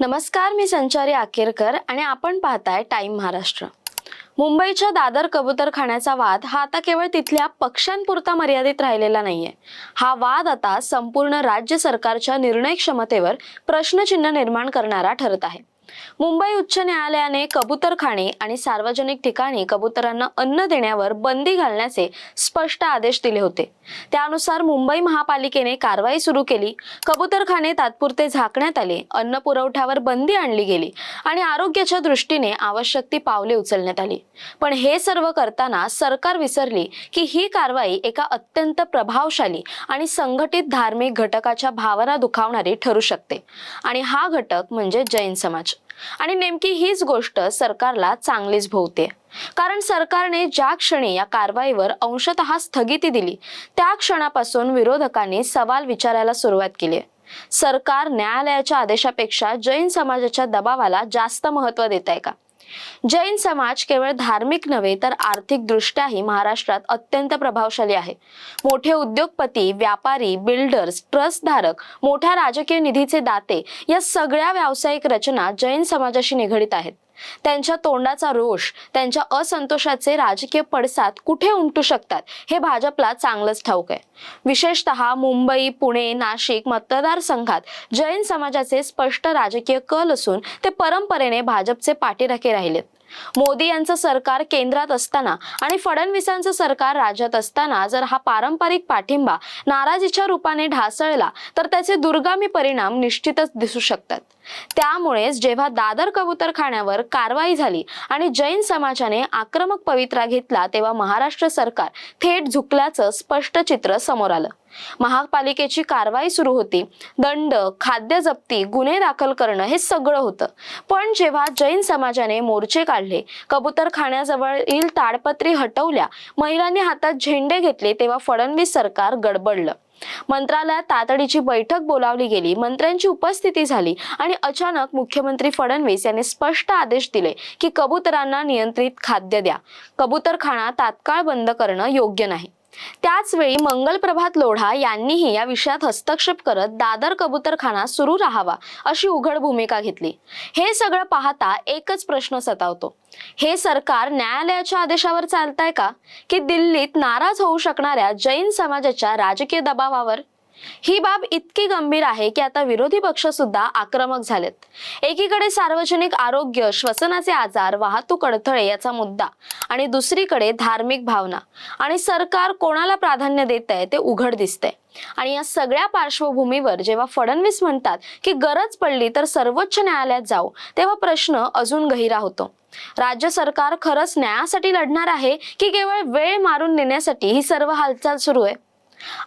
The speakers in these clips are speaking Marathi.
नमस्कार मी संचारी आकेरकर आणि आपण पाहताय टाइम महाराष्ट्र. मुंबईच्या दादर कबूतरखान्याचा वाद हा आता केवळ तिथल्या पक्षांपुरता मर्यादित राहिलेला नाहीये. हा वाद आता संपूर्ण राज्य सरकारच्या निर्णय क्षमतेवर प्रश्नचिन्ह निर्माण करणारा ठरत आहे. मुंबई उच्च न्यायालयाने कबूतरखाने आणि सार्वजनिक ठिकाणी कबुतरांना अन्न देण्यावर बंदी घालण्याचे स्पष्ट आदेश दिले होते. त्यानुसार मुंबई महापालिकेने कारवाई सुरू केली. कबूतरखाने तात्पुरते झाकण्यात आले. अन्न पुरवठ्यावर बंदी आणली गेली आणि आरोग्याच्या दृष्टीने आवश्यक ती पावले उचलण्यात आली. पण हे सर्व करताना सरकार विसरली की ही कारवाई एका अत्यंत प्रभावशाली आणि संघटित धार्मिक घटकाच्या भावना दुखावणारी ठरू शकते. आणि हा घटक म्हणजे जैन समाज. आणि नेमकी हीच गोष्ट सरकारला चांगलीच भोवते. कारण सरकारने ज्या क्षणी या कारवाईवर अंशतः स्थगिती दिली त्या क्षणापासून विरोधकांनी सवाल विचारायला सुरुवात केली. सरकार न्यायालयाच्या आदेशापेक्षा जैन समाजाच्या दबावाला जास्त महत्त्व देत आहे का? जैन समाज केवळ धार्मिक नव्हे तर आर्थिक दृष्ट्याही महाराष्ट्रात अत्यंत प्रभावशाली आहे. मोठे उद्योगपती व्यापारी बिल्डर्स ट्रस्ट धारक मोठ्या राजकीय निधीचे दाते या सगळ्या व्यावसायिक रचना जैन समाजाशी निगडीत आहेत. त्यांच्या तोंडाचा रोष त्यांच्या असंतोषाचे राजकीय पडसाद कुठे उमटू शकतात हे भाजपला चांगलंच ठाऊक आहे. विशेषतः मुंबई पुणे नाशिक मतदारसंघात जैन समाजाचे स्पष्ट राजकीय कल असून ते परंपरेने भाजपचे पाठीराखे राहिलेत. मोदी यांचं सरकार केंद्रात असताना आणि फडणवीसांचं सरकार राज्यात असताना जर हा पारंपरिक पाठिंबा नाराजीच्या रूपाने ढासळला तर त्याचे दुर्गामी परिणाम निश्चितच दिसू शकतात. त्यामुळेच जेव्हा दादर कबुतरखान्यावर कारवाई झाली आणि जैन समाजाने आक्रमक पवित्रा घेतला तेव्हा महाराष्ट्र सरकार थेट झुकल्याचं स्पष्ट चित्र समोर आलं. महापालिकेची कारवाई सुरू होती. दंड खाद्य जप्ती गुन्हे दाखल करणं हे सगळं होतं. पण जेव्हा जैन समाजाने मोर्चे काढले कबूतर खाण्याजवळील ताडपत्री हटवल्या महिलांनी हातात झेंडे घेतले तेव्हा फडणवीस सरकार गडबडलं. मंत्रालयात तातडीची बैठक बोलावली गेली. मंत्र्यांची उपस्थिती झाली आणि अचानक मुख्यमंत्री फडणवीस यांनी स्पष्ट आदेश दिले की कबुतरांना नियंत्रित खाद्य द्या. कबूतरखाना तात्काळ बंद करणं योग्य नाही. त्याचवेळी मंगल मंगलप्रभात लोढा यांनीही या विषयात हस्तक्षेप करत दादर कबूतरखाना सुरू राहावा अशी उघड भूमिका घेतली. हे सगळं पाहता एकच प्रश्न सतावतो. हे सरकार न्यायालयाच्या आदेशावर चालतंय का? की दिल्लीत नाराज होऊ शकणाऱ्या जैन समाजाच्या राजकीय दबावावर? ही बाब इतकी गंभीर आहे की आता विरोधी पक्ष सुद्धा आक्रमक झालेत. एकीकडे सार्वजनिक आरोग्य श्वसनाचे आजार वाहतूक अडथळे याचा मुद्दा आणि दुसरीकडे धार्मिक भावना आणि सरकार कोणाला प्राधान्य देत आहे ते उघड दिसतंय. आणि या सगळ्या पार्श्वभूमीवर जेव्हा फडणवीस म्हणतात की गरज पडली तर सर्वोच्च न्यायालयात जाऊ तेव्हा प्रश्न अजून गहिरा होतो. राज्य सरकार खरंच न्यायासाठी लढणार आहे की केवळ वेळ मारून नेण्यासाठी ही सर्व हालचाल सुरू आहे?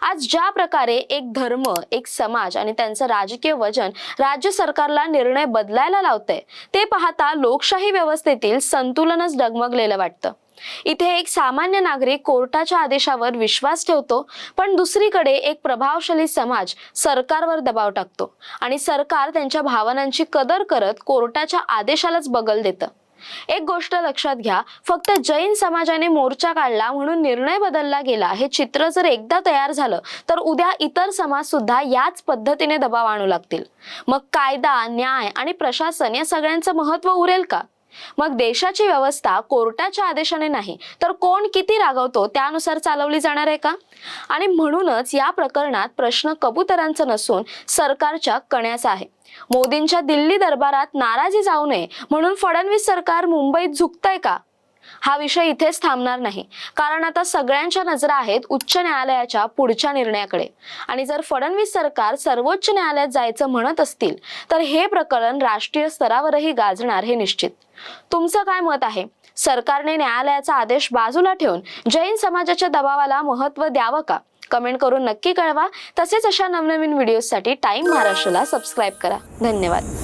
आज ज्या प्रकारे एक धर्म एक समाज आणि त्यांचं राजकीय वजन राज्य सरकारला निर्णय बदलायला लावतंय ते पाहता लोकशाही व्यवस्थेतील संतुलनच डगमगलेलं वाटतं. इथे एक सामान्य नागरिक कोर्टाच्या आदेशावर विश्वास ठेवतो पण दुसरीकडे एक प्रभावशाली समाज सरकारवर दबाव टाकतो आणि सरकार त्यांच्या भावनांची कदर करत कोर्टाच्या आदेशालाच बगल देतं. एक गोष्ट लक्षात घ्या फक्त जैन समाजाने मोर्चा काढला म्हणून निर्णय बदलला गेला हे चित्र जर एकदा तयार झालं तर उद्या इतर समाज सुद्धा याच पद्धतीने दबाव आणू लागतील. मग कायदा न्याय आणि प्रशासन या सगळ्यांचं महत्त्व उरेल का? मग देशाची व्यवस्था कोर्टाच्या आदेशाने नाही तर कोण किती रागवतो त्यानुसार चालवली जाणार आहे का? आणि म्हणूनच या प्रकरणात प्रश्न कबुतरांचा नसून सरकारच्या कण्याचा आहे. मोदींच्या दिल्ली दरबारात नाराजी जाऊ नये म्हणून फडणवीस सरकार मुंबईत झुकतंय का? हा विषय इथेच थांबणार नाही. कारण आता सगळ्यांच्या नजरा आहेत उच्च न्यायालयाच्या पुढच्या निर्णयाकडे. आणि जर फडणवीस सरकार सर्वोच्च न्यायालयात जायचं म्हणत असतील तर हे प्रकरण राष्ट्रीय स्तरावरही गाजणार हे निश्चित. तुमचं काय मत आहे? सरकारने न्यायालयाचा आदेश बाजूला ठेवून जैन समाजाच्या दबावाला महत्त्व द्यावं का? कमेंट करून नक्की कळवा. तसेच अशा नवनवीन व्हिडिओसाठी टाइम महाराष्ट्राला सबस्क्राईब करा. धन्यवाद.